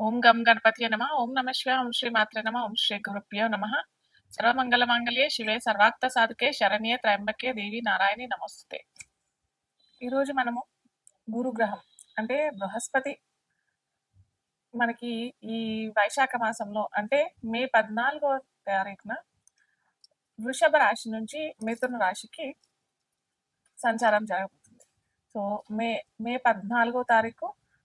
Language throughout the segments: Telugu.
ఓం గం గణపతి నమ ఓం నమ శివ ఓం శ్రీ మాత్రే నమ ఓం శ్రీ గురుభ్యో నమ. సర్వమంగళ మంగళే శివే సర్వాక్త సాధకే శరణ్యే త్రయంబకే దేవి నారాయణి నమస్తే ఈరోజు మనము గురుగ్రహం అంటే బృహస్పతి మనకి ఈ వైశాఖ మాసంలో అంటే మే పద్నాలుగో తారీఖున వృషభ రాశి నుంచి మిథున రాశికి సంచారం జరగబోతుంది. సో మే మే పద్నాలుగో తారీఖు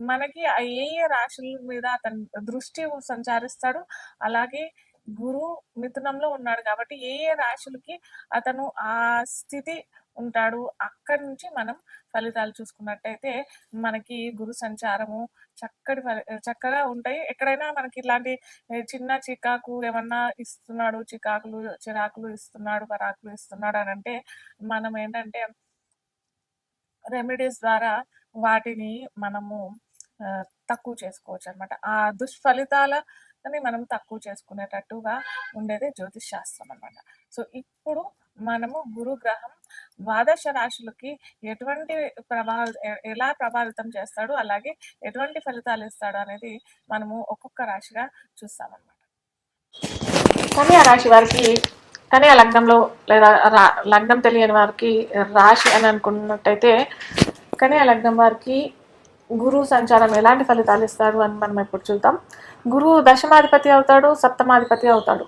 మనకి ఏ ఏ రాశుల మీద అతని దృష్టి సంచారిస్తాడు అలాగే గురు మిథునంలో ఉన్నాడు కాబట్టి ఏ ఏ రాశులకి అతను ఆ స్థితి ఉంటాడు అక్కడి నుంచి మనం ఫలితాలు చూసుకున్నట్టయితే మనకి గురు సంచారము చక్కటి ఫలి చక్కగా ఉంటాయి. ఎక్కడైనా మనకి ఇలాంటి చిన్న చికాకు ఏమన్నా ఇస్తున్నాడు చికాకులు చిరాకులు ఇస్తున్నాడు పరాకులు ఇస్తున్నాడు అని అంటే మనం ఏంటంటే రెమెడీస్ ద్వారా వాటిని మనము తక్కువ చేసుకోవచ్చు అనమాట ఆ దుష్ఫలితాలని మనం తక్కువ చేసుకునేటట్టుగా ఉండేది జ్యోతిష్ శాస్త్రం అనమాట సో ఇప్పుడు మనము గురుగ్రహం ద్వాదశ రాశులకి ఎటువంటి ప్రభావ ఎలా ప్రభావితం చేస్తాడు అలాగే ఎటువంటి ఫలితాలు ఇస్తాడు అనేది మనము ఒక్కొక్క రాశిగా చూస్తామన్నమాట. కన్యా రాశి వారికి కన్యా లగ్నంలో లేదా రా- లగ్నం తెలియని వారికి రాశి అని అనుకున్నట్టయితే కన్యా లగ్నం వారికి గురువు సంచారం ఎలాంటి ఫలితాలు ఇస్తాడు అని మనం ఇప్పుడు చూద్దాం. గురువు దశమాధిపతి అవుతాడు సప్తమాధిపతి అవుతాడు.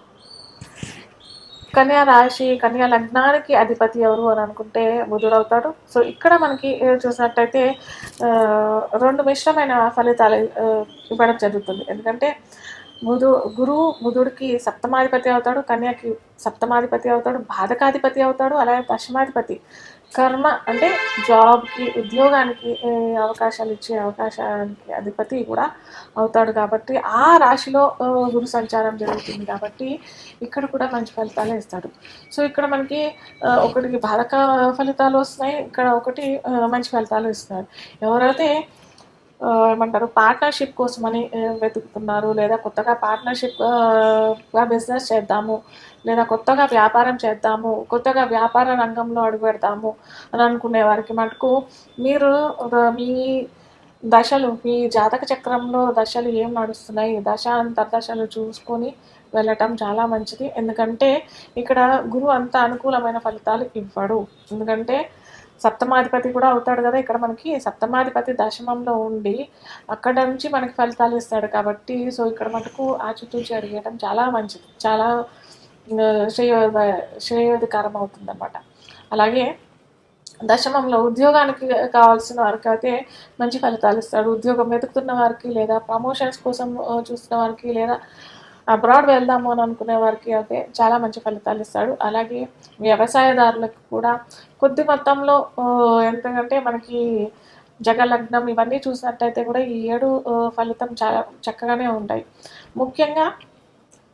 కన్యా రాశి కన్యా లగ్నానికి అధిపతి ఎవరు అని అనుకుంటే బుధుడు అవుతాడు. సో ఇక్కడ మనకి చూసినట్టయితే రెండు మిశ్రమైన ఫలితాలు ఇవ్వడం జరుగుతుంది. ఎందుకంటే బుధు గురువు బుధుడికి సప్తమాధిపతి అవుతాడు కన్యాకి సప్తమాధిపతి అవుతాడు బాధకాధిపతి అవుతాడు అలాగే దశమాధిపతి. కర్మ అంటే జాబ్కి ఉద్యోగానికి అవకాశాలు ఇచ్చే అవకాశానికి అధిపతి కూడా అవుతాడు కాబట్టి ఆ రాశిలో గురు సంచారం జరుగుతుంది కాబట్టి ఇక్కడ కూడా మంచి ఫలితాలే ఇస్తాడు. సో ఇక్కడ మనకి ఒకటికి బాధక ఫలితాలు వస్తున్నాయి ఇక్కడ ఒకటి మంచి ఫలితాలు ఇస్తున్నారు. ఎవరైతే ఏమంటారు పార్ట్నర్షిప్ కోసమని వెతుకుతున్నారు. లేదా కొత్తగా పార్ట్నర్షిప్గా బిజినెస్ చేద్దాము. లేదా కొత్తగా వ్యాపారం చేద్దాము. కొత్తగా వ్యాపార రంగంలో అడుగు పెడతాము అని అనుకునే వారికి మటుకు మీరు మీ దశలు మీ జాతక చక్రంలో దశలు ఏం నడుస్తున్నాయి? దశ అంతర్దశలు చూసుకొని వెళ్ళటం చాలా మంచిది. ఎందుకంటే ఇక్కడ గురువు అంత అనుకూలమైన ఫలితాలు ఇవ్వడు. ఎందుకంటే సప్తమాధిపతి కూడా అవుతాడు కదా. ఇక్కడ మనకి సప్తమాధిపతి దశమంలో ఉండి అక్కడ నుంచి మనకి ఫలితాలు ఇస్తాడు కాబట్టి సో ఇక్కడ మనకు ఆచితూచి అడిగేయడం చాలా మంచిది. చాలా శ్రేయో శ్రేయోధికారం అవుతుంది అనమాట అలాగే దశమంలో ఉద్యోగానికి కావాల్సిన వారికి అయితే మంచి ఫలితాలు ఇస్తాడు. ఉద్యోగం వెతుకుతున్న వారికి లేదా ప్రమోషన్స్ కోసం చూస్తున్న వారికి లేదా అబ్రాడ్ వెళ్దాము అని అనుకునే వారికి అయితే చాలా మంచి ఫలితాలు ఇస్తాడు. అలాగే వ్యవసాయదారులకు కూడా కొద్ది మొత్తంలో ఆ, ఎంతకంటే మనకి జగలగ్నం ఇవన్నీ చూసినట్టయితే కూడా ఈ ఏడు ఫలితం చాలా చక్కగానే ఉంటాయి. ముఖ్యంగా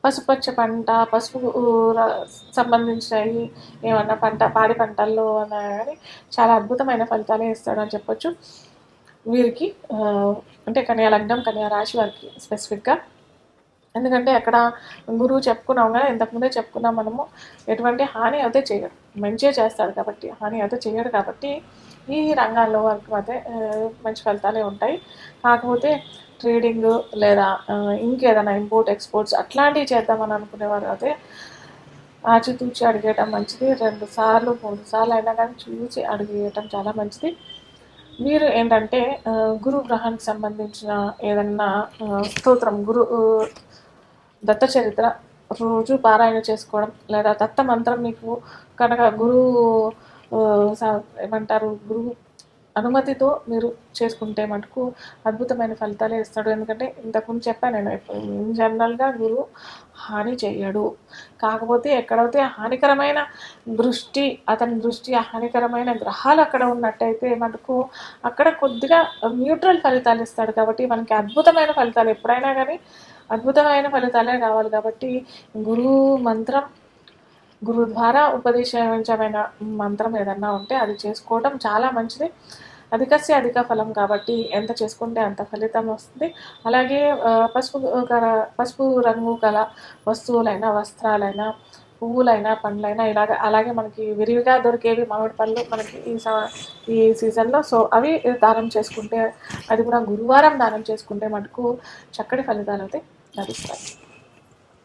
పసుపచ్చ పంట పసుపు సంబంధించినవి ఏమన్నా పంట పాడి పంటల్లో అన్నా కానీ చాలా అద్భుతమైన ఫలితాలే ఇస్తాడు అని చెప్పొచ్చు. వీరికి అంటే కన్యా లగ్నం కన్యా రాశి వారికి స్పెసిఫిక్గా ఎందుకంటే అక్కడ గురువు చెప్పుకున్నాం కదా ఇంతకుముందే చెప్పుకున్నాం మనము ఎటువంటి హాని అయితే చేయడు. మంచిగా చేస్తాడు కాబట్టి హాని అయితే చేయడు కాబట్టి ఈ రంగాల్లో వరకు అయితే మంచి ఫలితాలే ఉంటాయి. కాకపోతే ట్రేడింగ్ లేదా ఇంకేదైనా ఇంపోర్ట్ ఎక్స్పోర్ట్స్ అట్లాంటివి చేద్దామని అనుకునేవారు అయితే ఆచితూచి అడిగేయటం మంచిది. రెండు సార్లు మూడు సార్లు అయినా కానీ చూసి అడిగేయటం చాలా మంచిది. మీరు ఏంటంటే గురు గ్రహానికి సంబంధించిన ఏదన్నా స్తోత్రం గురు దత్త చరిత్ర రోజు పారాయణ చేసుకోవడం లేదా దత్త మంత్రం మీకు కనుక గురువు ఏమంటారు గురువు అనుమతితో మీరు చేసుకుంటే మటుకు అద్భుతమైన ఫలితాలే ఇస్తాడు. ఎందుకంటే ఇంతకుముందు చెప్పాను నేను ఇన్ జనరల్గా గురువు హాని చేయడు కాకపోతే ఎక్కడైతే హానికరమైన దృష్టి అతని దృష్టి హానికరమైన గ్రహాలు అక్కడ ఉన్నట్టయితే మనకు అక్కడ కొద్దిగా న్యూట్రల్ ఫలితాలు ఇస్తాడు. కాబట్టి మనకి అద్భుతమైన ఫలితాలు ఎప్పుడైనా కానీ అద్భుతమైన ఫలితాలే కావాలి. కాబట్టి గురువు మంత్రం గురువు ద్వారా ఉపదేశించమైన మంత్రం ఏదన్నా ఉంటే అది చేసుకోవడం చాలా మంచిది. అధికస్య అధిక ఫలం కాబట్టి ఎంత చేసుకుంటే అంత ఫలితం వస్తుంది. అలాగే పసుపు గల పసుపు రంగు గల వస్తువులైనా వస్త్రాలైనా పువ్వులైనా పండ్లైనా ఇలాగ అలాగే మనకి విరివిగా దొరికేవి మామిడి పళ్ళు మనకి ఈ ఈ సీజన్లో. సో అవి దానం చేసుకుంటే అది కూడా గురువారం దానం చేసుకుంటే మటుకు చక్కటి ఫలితాలు అయితే లభిస్తాయి.